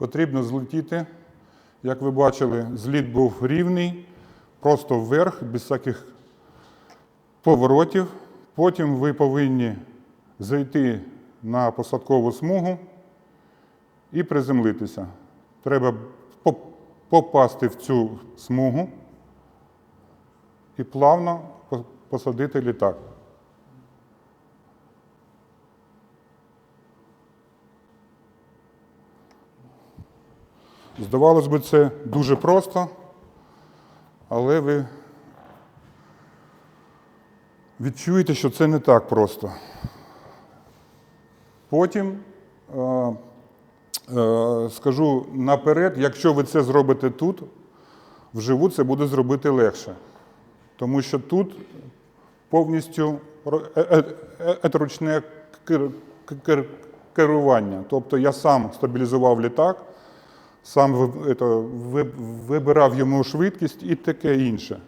Потрібно злетіти. Як ви бачили, зліт був рівний, просто вверх, без всяких поворотів. Потім ви повинні зайти на посадкову смугу і приземлитися. Треба по- попасти в цю смугу і плавно посадити літак. Здавалось би, це дуже просто, але ви відчуєте, що це не так просто. Потім е, е, скажу наперед, якщо ви це зробите тут, вживу це буде зробити легше. Тому що тут повністю ро- е- е- е- керування. Тобто я сам стабілізував літак, сам вибирав йому швидкість і таке інше.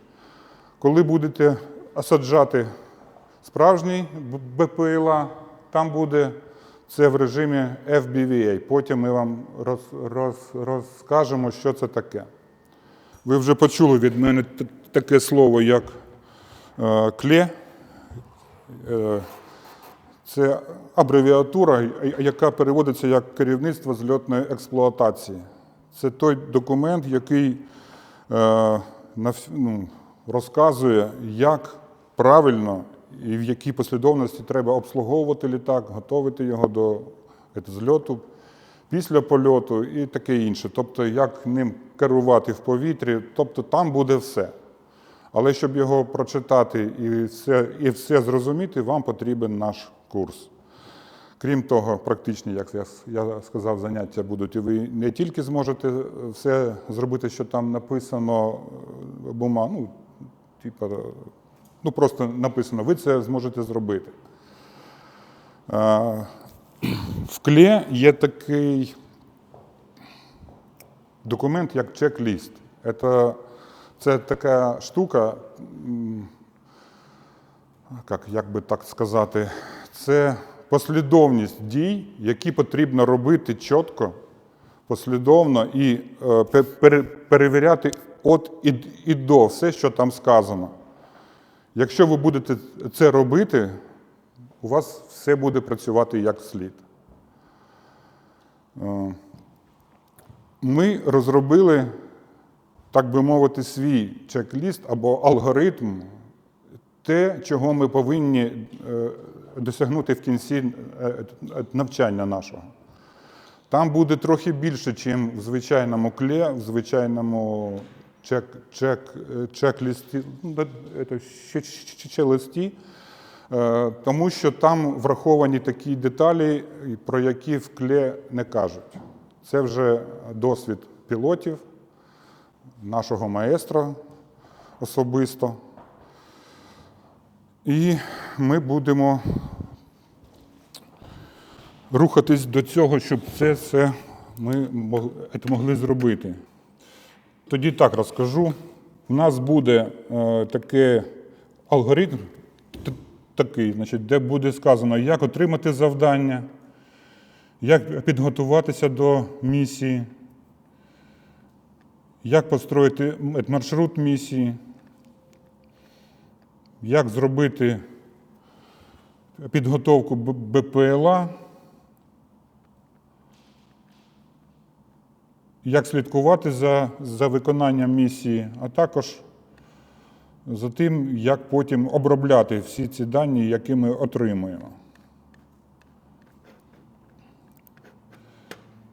Коли будете осаджати справжній БПЛА, там буде це в режимі FBVA. Потім ми вам роз, роз, розкажемо, що це таке. Ви вже почули від мене таке слово, як е, кле. Е, це абревіатура, яка переводиться як керівництво зльотної експлуатації. Це той документ, який е, ну, розказує, як правильно і в якій послідовності треба обслуговувати літак, готувати його до зльоту, після польоту і таке інше. Тобто, як ним керувати в повітрі, тобто там буде все. Але щоб його прочитати і все, і все зрозуміти, вам потрібен наш курс. Крім того, практичні, як я, сказав, заняття будуть. І ви не тільки зможете все зробити, що там написано е, бума, ну, типу, е, ну просто написано, ви це зможете зробити. Е, В кле є такий документ, як чек-ліст. Це, це така штука, як би так сказати, це послідовність дій, які потрібно робити чітко, послідовно і е, пе- перевіряти от і, і до все, що там сказано. Якщо ви будете це робити, у вас все буде працювати як слід. Е, Ми розробили, так би мовити, свій чек-ліст або алгоритм, те, чого ми повинні е, досягнути в кінці е, навчання нашого. Там буде трохи більше, ніж в звичайному кле, в звичайному чек, чек, е, чек-листі, ну, е, тому що там враховані такі деталі, про які в кле не кажуть. Це вже досвід пілотів, нашого маестра особисто. І ми будемо рухатись до цього, щоб це все ми могли зробити. Тоді так розкажу. У нас буде е, такий алгоритм, такий, значить, де буде сказано, як отримати завдання, як підготуватися до місії, як построїти маршрут місії, як зробити підготовку БПЛА, як слідкувати за, за виконанням місії, а також за тим, як потім обробляти всі ці дані, які ми отримуємо.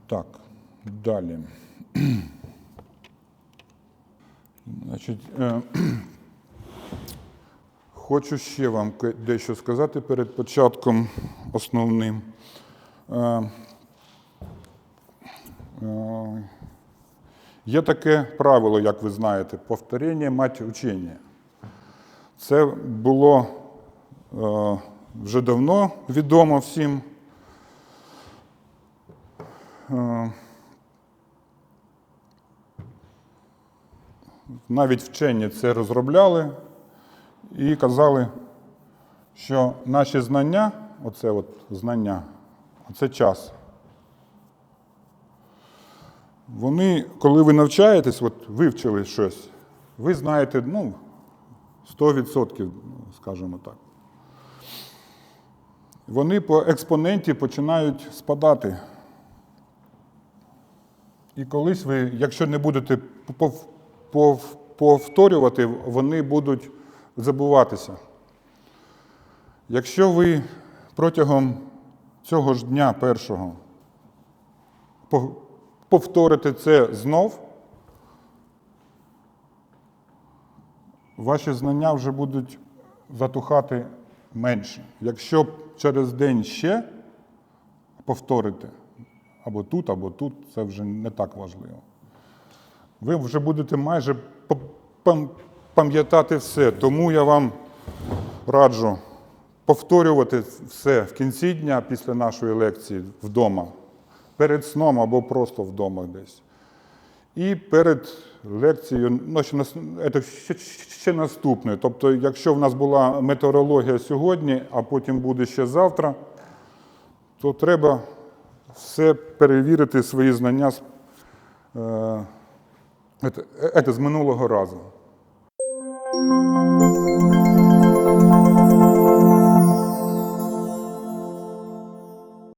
Так, далі. Значить, е, Хочу ще вам дещо сказати перед початком основним. Е, е, Є таке правило, як ви знаєте, повторення мать учення. Це було е, вже давно відомо всім. Навіть вчені це розробляли і казали, що наші знання, оце от знання, це час. Вони, коли ви навчаєтесь, от вивчили щось, ви знаєте, ну, 100%, скажімо так. Вони по експоненті починають спадати. І колись ви, якщо не будете пов- пов- повторювати, вони будуть забуватися. Якщо ви протягом цього ж дня першого повторите це знов, ваші знання вже будуть затухати менше. Якщо через день ще повторите, або тут, або тут, це вже не так важливо. Ви вже будете майже пам'ятати все. Тому я вам раджу повторювати все в кінці дня після нашої лекції вдома, перед сном або просто вдома десь. І перед лекцією, ну, це ще, ще наступне. Тобто, якщо в нас була метеорологія сьогодні, а потім буде ще завтра, то треба все перевірити свої знання з, е, це, це з минулого разу. Thank you.